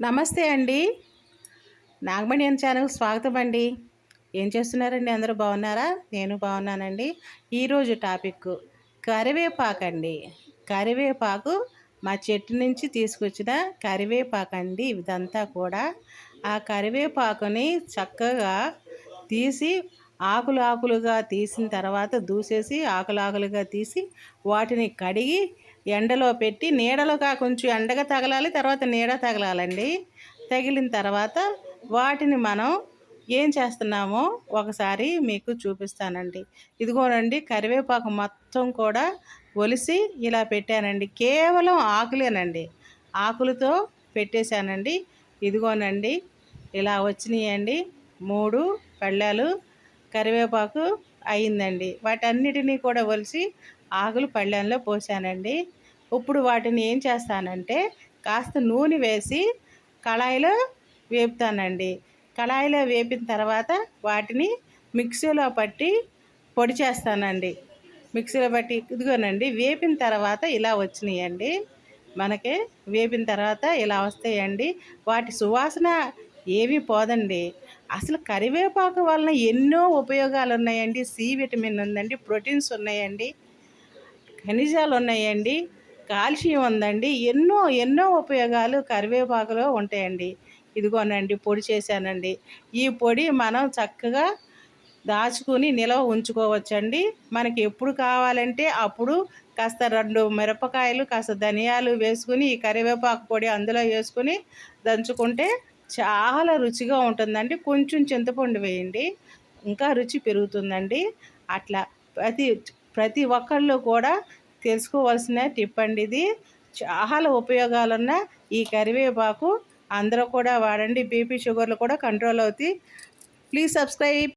నమస్తే అండి. నాగమణి అని ఛానల్ స్వాగతం అండి. ఏం చేస్తున్నారండి? అందరూ బాగున్నారా? నేను బాగున్నానండి. ఈరోజు టాపిక్ కరివేపాకు అండి. కరివేపాకు మా చెట్టు నుంచి తీసుకొచ్చిన కరివేపాకు అండి. ఇదంతా కూడా ఆ కరివేపాకుని చక్కగా తీసి ఆకులు ఆకులుగా తీసిన తర్వాత దూసేసి ఆకులు ఆకులుగా తీసి వాటిని కడిగి ఎండలో పెట్టి నీడలోగా కొంచెం ఎండగా తగలాలి తర్వాత నీడ తగలాలండి. తగిలిన తర్వాత వాటిని మనం ఏం చేస్తున్నామో ఒకసారి మీకు చూపిస్తానండి. ఇదిగోనండి కరివేపాకు మొత్తం కూడా ఒలిసి ఇలా పెట్టానండి. కేవలం ఆకులేనండి. ఆకులతో పెట్టేశానండి. ఇదిగోనండి ఇలా వచ్చినాయండి. మూడు పళ్ళాలు కరివేపాకు అయిందండి. వాటన్నిటినీ కూడా ఒలిసి ఆకులు పళ్ళెంలో పోసానండి ఇప్పుడు వాటిని ఏం చేస్తానంటే కాస్త నూనె వేసి కళాయిలో వేపుతానండి. కళాయిలో వేపిన తర్వాత వాటిని మిక్సీలో పట్టి పొడి చేస్తానండి. మిక్సీలో పట్టి ఇదిగోనండి వేపిన తర్వాత ఇలా వచ్చినాయండి. మనకి వేపిన తర్వాత ఇలా వస్తాయండి. వాటి సువాసన ఏమీ పోదండి. అసలు కరివేపాకు వలన ఎన్నో ఉపయోగాలు ఉన్నాయండి సి విటమిన్ ఉందండి ప్రోటీన్స్ ఉన్నాయండి ఖనిజాలు ఉన్నాయండి కాల్షియం ఉందండి. ఎన్నో ఎన్నో ఉపయోగాలు కరివేపాకులో ఉంటాయండి. ఇదిగోనండి పొడి చేశానండి. ఈ పొడి మనం చక్కగా దాచుకుని నిలవ ఉంచుకోవచ్చండి. మనకి ఎప్పుడు కావాలంటే అప్పుడు కాస్త రెండు మిరపకాయలు కాస్త ధనియాలు వేసుకుని ఈ కరివేపాకు పొడి అందులో వేసుకుని దంచుకుంటే చాలా రుచిగా ఉంటుందండి. కొంచెం చింతపండు వేయండి ఇంకా రుచి పెరుగుతుందండి. అట్లా ప్రతి ప్రతి ఒక్కళ్ళు కూడా తెలుసుకోవాల్సిన టిప్ అండి ఇది. చాలా ఉపయోగాలున్న ఈ కరివేపాకు అందరూ కూడా వాడండి. బీపీ షుగర్లు కూడా కంట్రోల్ అవుతాయి. Please subscribe.